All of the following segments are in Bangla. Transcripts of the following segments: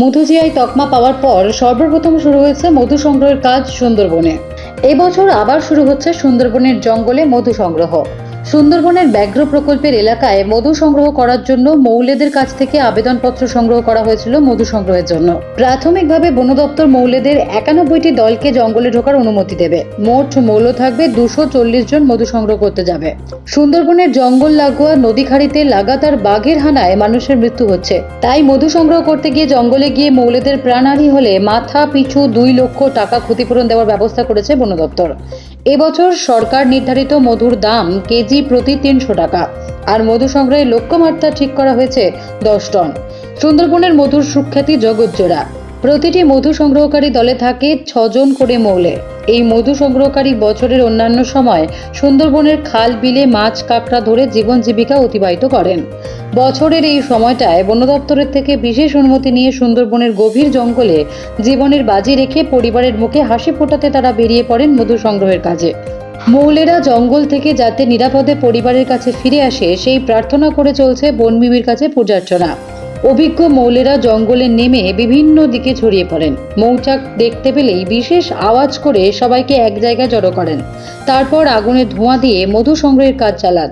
মধুজিআই তকমা পাওয়ার পর সর্বপ্রথম শুরু হয়েছে মধু সংগ্রহের কাজ সুন্দরবনে। এবছর আবার শুরু হচ্ছে সুন্দরবনের জঙ্গলে মধু সংগ্রহ। সুন্দরবনের ব্যাঘ্র প্রকল্পের এলাকায় মধু সংগ্রহ করার জন্য মৌলেদের কাছ থেকে আবেদনপত্র সংগ্রহ করা হয়েছিল মধু সংগ্রহের জন্য। প্রাথমিকভাবে বন দপ্তর মৌলেদের একানব্বইটি দলকে জঙ্গলে ঢোকার অনুমতি দেবে। মোট মৌল থাকবে দুশো চল্লিশ জন মধু সংগ্রহ করতে যাবে। সুন্দরবনের জঙ্গল লাগোয়া নদী খাড়িতে লাগাতার বাঘের হানায় মানুষের মৃত্যু হচ্ছে। তাই মধু সংগ্রহ করতে গিয়ে জঙ্গলে গিয়ে মৌলেদের প্রাণহানি হলে মাথা, পিছু দুই লক্ষ টাকা ক্ষতিপূরণ দেওয়ার ব্যবস্থা করেছে বন দপ্তর এবছর সরকার নির্ধারিত মধুর দাম কেজি প্রতি তিনশো টাকা। আর মধু সংগ্রহের লক্ষ্যমাত্রা ঠিক করা হয়েছে দশ টন। সুন্দরবনের মধুর সুখ্যাতি জগৎজোড়া প্রতিটি মধু সংগ্রহকারী দলে থাকে ছজন করে মৌলে। এই মধু সংগ্রহকারী বছরের অন্যান্য সময় সুন্দরবনের খাল, বিলে, মাছ, কাঁকড়া ধরে জীবন জীবিকা অতিবাহিত করেন। বছরের এই সময়টায় বন দপ্তরের থেকে বিশেষ অনুমতি নিয়ে সুন্দরবনের গভীর জঙ্গলে জীবনের বাজি রেখে পরিবারের মুখে হাসি ফোটাতে তারা বেরিয়ে পড়েন মধু সংগ্রহের কাজে। মৌলেরা জঙ্গল থেকে যাতে নিরাপদে পরিবারের কাছে ফিরে আসে, সেই প্রার্থনা করে চলছে বনমিবির কাছে পূজার্চনা। অভিজ্ঞ মৌলেরা জঙ্গলে নেমে বিভিন্ন দিকে ছড়িয়ে পড়েন। মৌচাক দেখতে পেলেই বিশেষ আওয়াজ করে সবাইকে এক জায়গায় জড়ো করেন। তারপর আগুনে ধোঁয়া দিয়ে মধু সংগ্রহের কাজ চালান।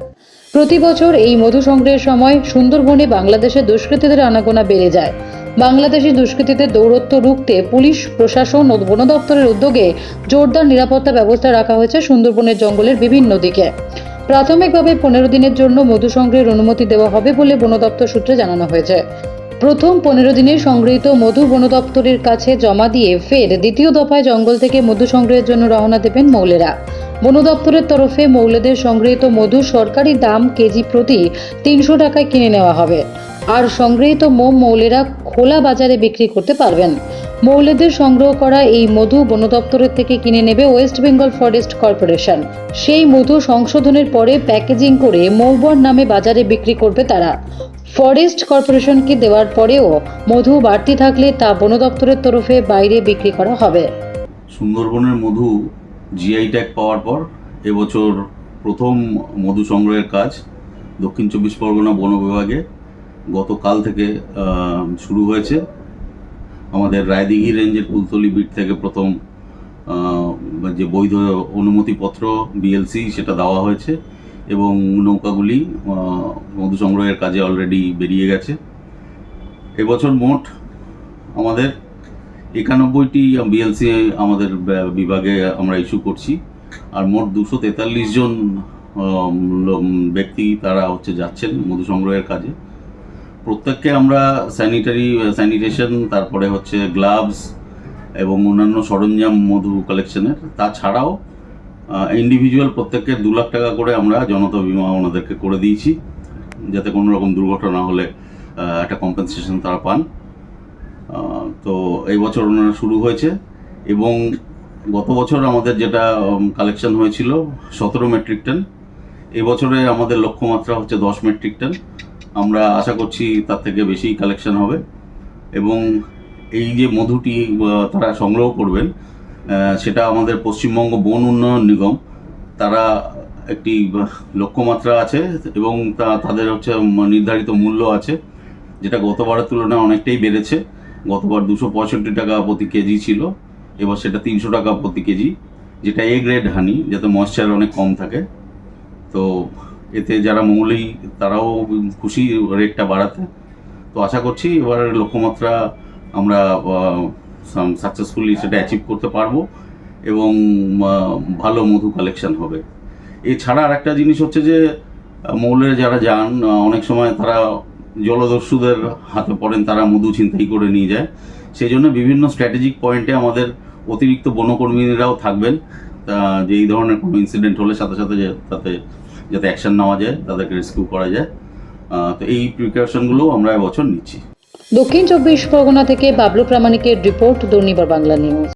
প্রতি বছর এই মধু সংগ্রহের সময় সুন্দরবনে বাংলাদেশের দুষ্কৃতীদের আনাগোনা বেড়ে যায়। বাংলাদেশি দুষ্কৃতীদের দৌরত্ব রুখতে পুলিশ, প্রশাসন ও বন দপ্তরের উদ্যোগে জোরদার নিরাপত্তা ব্যবস্থা রাখা হয়েছে সুন্দরবনের জঙ্গলের বিভিন্ন দিকে। প্রাথমিকভাবে পনেরো দিনের জন্য মধু সংগ্রহের অনুমতি দেওয়া হবে বলে বন দপ্তর সূত্রে জানানো হয়েছে। প্রথম পনেরো দিনের সংগৃহীত মধু বন দপ্তরের কাছে জমা দিয়ে ফের দ্বিতীয় দফায় জঙ্গল থেকে মধু সংগ্রহের জন্য রওনা দেবেন মৌলেরা। বন দপ্তরের তরফে মৌলেদের সংগৃহীত মধু সরকারি দাম কেজি প্রতি তিনশো টাকায় কিনে নেওয়া হবে। আর সংগৃহীত মোম মৌলেরা খোলা বাজারে বিক্রি করতে পারবেন। মৌলেদের সংগ্রহ করা এই মধু বন দপ্তরের থেকে কিনে নেবে ওয়েস্ট বেঙ্গল ফরেস্ট কর্পোরেশন। সেই মধু সংশোধনের পরে প্যাকেজিং করে মৌবর নামে বাজারে বিক্রি করবে তারা। ফরেস্ট কর্পোরেশনকে দেওয়ার পরেও মধু বাড়তি থাকলে তা বন দপ্তরের তরফে বাইরে বিক্রি করা হবে। সুন্দরবনের মধু জিআই ট্যাগ পাওয়ার পর এবছর প্রথম মধু সংগ্রহের কাজ দক্ষিণ চব্বিশ পরগনা বন বিভাগে গতকাল থেকে শুরু হয়েছে। আমাদের রায়দিঘি রেঞ্জের কুলতলি বিট থেকে প্রথম যে বৈধ অনুমতিপত্র বিএলসি সেটা দেওয়া হয়েছে এবং নৌকাগুলি মধু সংগ্রহের কাজে অলরেডি বেরিয়ে গেছে। এবছর মোট আমাদের একানব্বইটি বিএলসি আমাদের বিভাগে আমরা ইস্যু করছি। আর মোট দুশো তেতাল্লিশ জন ব্যক্তি তারা হচ্ছে যাচ্ছেন মধু সংগ্রহের কাজে। প্রত্যেককে আমরা স্যানিটারি স্যানিটেশন তারপরে হচ্ছে গ্লাভস এবং অন্যান্য সরঞ্জাম, মধু কালেকশনের তাছাড়াও ইন্ডিভিজুয়াল প্রত্যেককে দু লাখ টাকা করে আমরা জনতা বিমা ওনাদেরকে করে দিয়েছি, যাতে কোনো রকম দুর্ঘটনা হলে একটা কম্পেনসেশন তারা পান। তো এই বছর ওনারা শুরু হয়েছে এবং গত বছর আমাদের যেটা কালেকশন হয়েছিল, সতেরো মেট্রিক টন এবছরে আমাদের লক্ষ্যমাত্রা হচ্ছে দশ মেট্রিক টন আমরা আশা করছি তার থেকে বেশি কালেকশন হবে। এবং এই যে মধুটি তারা সংগ্রহ করবেন সেটা আমাদের পশ্চিমবঙ্গ বন উন্নয়ন নিগম, তারা একটি লক্ষ্যমাত্রা আছে এবং তা, তাদের হচ্ছে নির্ধারিত মূল্য আছে, যেটা গতবারের তুলনায় অনেকটাই বেড়েছে। গতবার দুশো পঁয়ষট্টি টাকা প্রতি কেজি ছিল, এবার সেটা তিনশো টাকা প্রতি কেজি, যেটা এ গ্রেড হানি যাতে ময়েশ্চার অনেক কম থাকে। তো এতে যারা মৌলেই তারাও খুশি রেটটা বাড়াতে। তো আশা করছি এবার লক্ষ্যমাত্রা আমরা সাকসেসফুলি সেটা অ্যাচিভ করতে পারব এবং ভালো মধু কালেকশন হবে। এছাড়া আর একটা জিনিস হচ্ছে যে, মৌলের যারা যান অনেক সময় তারা জলদস্যুদের হাতে পড়েন, তারা মধু ছিনতাই করে নিয়ে যায়। সেই জন্য বিভিন্ন স্ট্র্যাটেজিক পয়েন্টে আমাদের অতিরিক্ত বনকর্মীরাও থাকবেন। যে এই ধরনের কোনো ইনসিডেন্ট হলে সাথে সাথে তাতে যাতে অ্যাকশন নেওয়া যায়, তাদেরকে রেস্কিউ করা যায়। তো এই প্রিকশনগুলো আমরা এবছর নিচ্ছি। দক্ষিণ চব্বিশ পরগনা থেকে বাবলু প্রামাণিকের রিপোর্ট দুর্নিবার বাংলা নিউজ